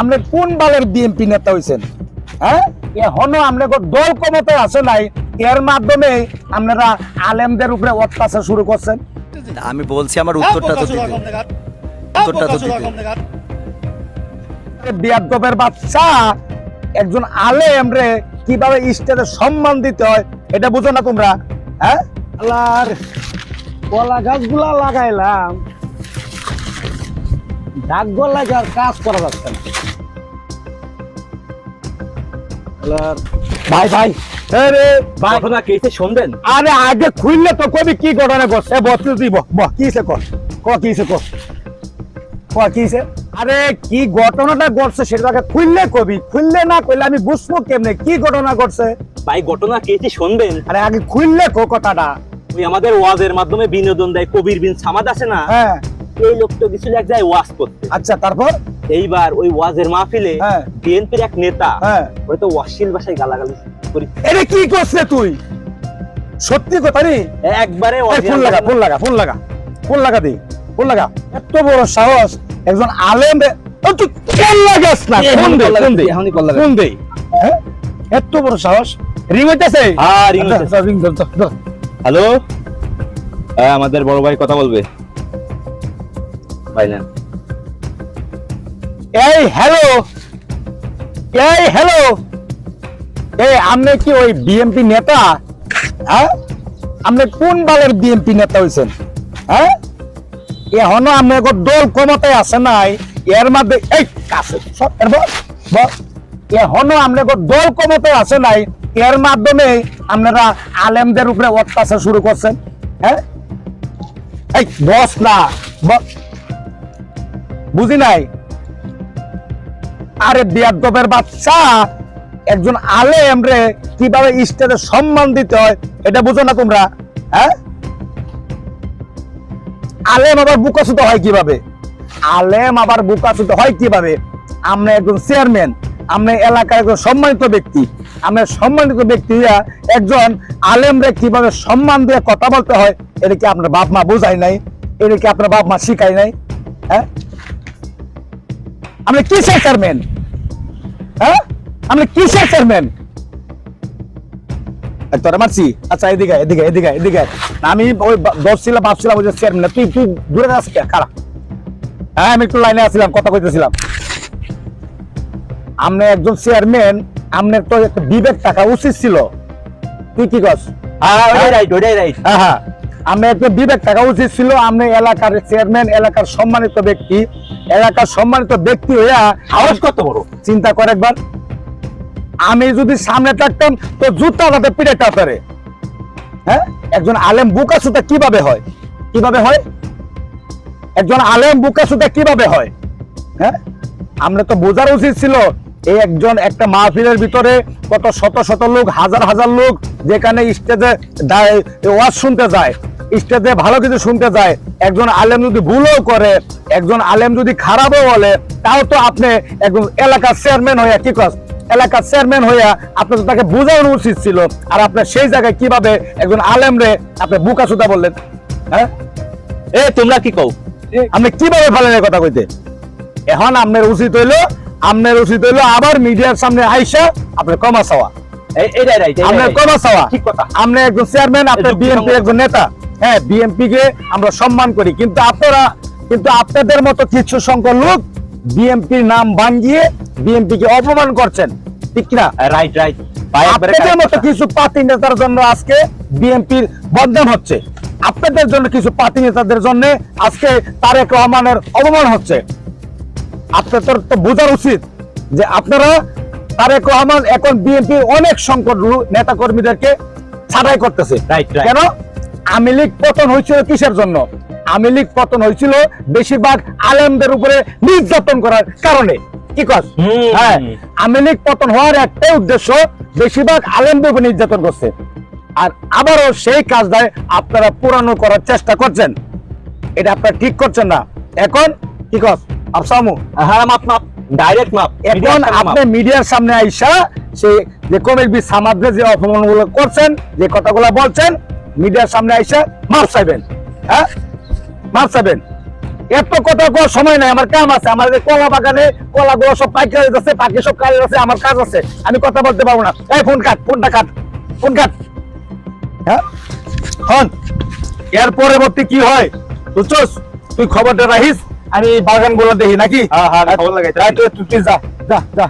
আপনি কোন বালের বিএনপি নেতা হইছেন? হ্যাঁ? এখনও আপনাকে দল ক্ষমতায় আসে নাই এর মাধ্যমে আপনারা আলেমদের উপরে অত্যাচার শুরু করছেন। আমি বলছি আমার উত্তরটা তো দিতে। উত্তরটা তো দিতে। বিয়াদবের বাচ্চা একজন আলেম রে কীভাবে স্টেজে সম্মান দিতে হয় এটা বুঝো না তোমরা হ্যাঁ? আল্লাহর কলা গাছগুলা লাগাইলাম। ডাক কাজ করা যাচ্ছে না। ভাই ভাই। আরে ভাই। ঘটনা কেসে শুনবেন? আরে আগে খুললে তো কবি কি ঘটনা করছে বসতে দিব কিসে কর? কিসে কর? কিসে আরে কি ঘটনাটা ঘটছে সেটাকে খুললে কবি। খুললে না কইলে আমি বুঝব কেমনে? কি ঘটনা ঘটছে? ভাই ঘটনা কেসে শুনবেন? আরে আগে খুললে কো কথাটা। ওই আমাদের ওয়াজের মাধ্যমে বিনোদন দেয় কবির বিন সামাদ আছে না? হ্যাঁ। এই লোকটা গেছিল এক জায়গায় ওয়াজ করতে। আচ্ছা তারপর? এইবার ওই ওয়াজের মাহফিলে হ্যাঁ। বিএনপির এক নেতা হ্যাঁ। ওই তো অশ্লীল ভাষায় গালাগালি করি। এটা কি করছে তুই? সত্যি কথা নি একবারে ফোন লাগা ফোন লাগা ফোন লাগা। ফোন লাগা দি ফোন লাগা। এত বড় সাহস একজন আলেম তুই ফোন লাগাস না? ফোন দে ফোন দে এখনই ফোন লাগাচ্ছি। ফোন দে। হ্যাঁ? এত বড় সাহস। রিং হইতাছে? হ্যাঁ, ring আচ্ছা, হইতাছে। আচ্ছা। হ্যালো হ্যাঁ আমাদের বড় ভাই কথা বলবে। ভাই না এই হ্যালো এই হ্যালো এই, আপনি কি ওই বিএমপি নেতা? হ্যাঁ? আপনি কোন বালের বিএমপি নেতা হইছেন? হ্যাঁ? এখনও আপনার দল ক্ষমতায় আছে নাই, এর মধ্যে এই, কাছে। এখনও আপনার দল ক্ষমতায় আছে নাই, এর মাধ্যমে আপনারা আলেমদের উপরে অত্যাচার শুরু করছেন হ্যাঁ? এই, বস না, বস। বুঝি নাই? আরে বিয়াদবের বাচ্চা, একজন আলেম রে, কীভাবে স্টেজে সম্মান দিতে হয়, এটা বুঝো না তোমরা হ্যাঁ? আলেম আবার বুকাসুত হয় কীভাবে? আলেম আবার বুকাসুত হয় কীভাবে? আমরা একজন চেয়ারম্যান, আমরা এলাকার একজন সম্মানিত ব্যক্তি, আমরা সম্মানিত ব্যক্তি একজন আলেম রে কীভাবে সম্মান দিয়ে কথা বলতে হয়, এটা কি আপনার বাপ মা বোঝাই নাই? এটা কি আপনার বাপ মা শিখাই নাই? হ্যাঁ? আমরা কিসের চেয়ারম্যান? হ্যাঁ? আমরা কিসের চেয়ারম্যান? তোরা মারছি? আচ্ছা এদিকে এদিকে এদিকে এদিকে। আমি ওই দশছিলাম ভাবছিলাম ওই যে চেয়ারম্যান। তুই তুই দূরে আস কে খারাপ হ্যাঁ আমি একটু লাইনে আসছিলাম কথা কইতেছিলাম। আপনি একজন চেয়ারম্যান আপনার তো একটা বিবেক থাকা উচিত ছিল। তুই কি কস হ্যাঁ ওইটাই রাইট ওইটাই রাইট হ্যাঁ হ্যাঁ। আমি একটা বিবেক থাকা উচিত ছিল আপনি এলাকার চেয়ারম্যান এলাকার সম্মানিত ব্যক্তি। এলাকার সম্মানিত ব্যক্তি হইয়া সাহস কত বড়? চিন্তা করে একবার। আমি যদি সামনে থাকতাম তো জুতা তাতে পিঠে টাতারে হ্যাঁ? একজন আলেম বুকাসুতা কীভাবে হয়? কীভাবে হয়? একজন আলেম বুকাসুতা কীভাবে হয়? হ্যাঁ? আমরা তো বোঝার উচিত ছিল এই একজন একটা মাহফিলের ভিতরে কত শত শত লোক হাজার হাজার লোক যেখানে স্টেজে ওয়াজ শুনতে যায় স্টেজে ভালো কিছু শুনতে যায়। একজন আলেম যদি ভুলও করে একজন আলেম যদি খারাপও বলে তাও তো আপনি একজন এলাকার চেয়ারম্যান হইয়া কি কস এলাকার চেয়ারম্যান হইয়া আপনার তাকে বোঝানো উচিত ছিল। আর আপনার সেই জায়গায় কীভাবে একজন আলেম রে আপনি বুকা সুতা বললেন? হ্যাঁ? এ তোমরা কি কও? আপনি কীভাবে ফেলেন কথা কইতে? এখন আপনার উচিত হইল আপনার উচিত হইল আবার মিডিয়ার সামনে আইসা আপনার কমা চাওয়া। এই- এটাই রাইট আপনার কমা চাওয়া। আপনি একজন চেয়ারম্যান আপনার বিএনপি একজন নেতা। হ্যাঁ বিএনপি কে আমরা সম্মান করি। কিন্তু আপনারা কিন্তু আপনাদের মতো কিছু সংখ্যক লোক বিএনপির নাম ভাঙ্গিয়ে বিএনপি কে অপমান করছেন। ঠিক কিনা? রাইট রাইট আপনাদের মতো কিছু নেতার জন্য আজকে বিএনপির বদনাম হচ্ছে। আপনাদের জন্য কিছু পার্টি নেতাদের জন্য আজকে তারেক রহমানের অপমান হচ্ছে। আপনাদের তো বোঝার উচিত যে আপনারা তারেক রহমান এখন বিএনপির অনেক সংকট নেতা কর্মীদেরকে ছাঁটাই করতেছে. কেন? আওয়ামী লীগ পতন হয়েছিল কিসের জন্য? আওয়ামী লীগ পতন হয়েছিল বেশিরভাগ আলেমদের উপরে নির্যাতন করার কারণে। কি কস? হ্যাঁ আওয়ামী লীগ পতন হওয়ার একটাই উদ্দেশ্য বেশিরভাগ আলেমদের উপর নির্যাতন করছে। আর আবারও সেই কাজটাই আপনারা পুরানো করার চেষ্টা করছেন। এটা আপনারা ঠিক করছেন না। এখন কি কস? আফসামু হ্যাঁ মাপ মাপ ডাইরেক্ট মাপ এখন আপনি মিডিয়ার সামনে আইসা সে যে কমিল বি সামাদ্রে যে অপমানগুলো করছেন যে কথাগুলো বলছেন মিডিয়ার সামনে আইসা মাপ চাইবেন হ্যাঁ? মাপ চাইবেন। এত কথা কোয়ার সময় নাই আমার কাম আছে আমার কলা বাগানে কলা গুলো সব পাইকারি আছে পাখি সব কাজ আছে আমার কাজ আছে আমি কথা বলতে পারব না। এই ফোন কাট ফোনটা কাট ফোন কাট। হ্যাঁ? হন এর পরবর্তী কি হয়? বুঝছস? তুই খবরটা রাখিস আমি বাগানগুলো দেখি নাকি? হ্যাঁ, হ্যাঁ, লাগাইতে এই তুই- তুই যা যা যা।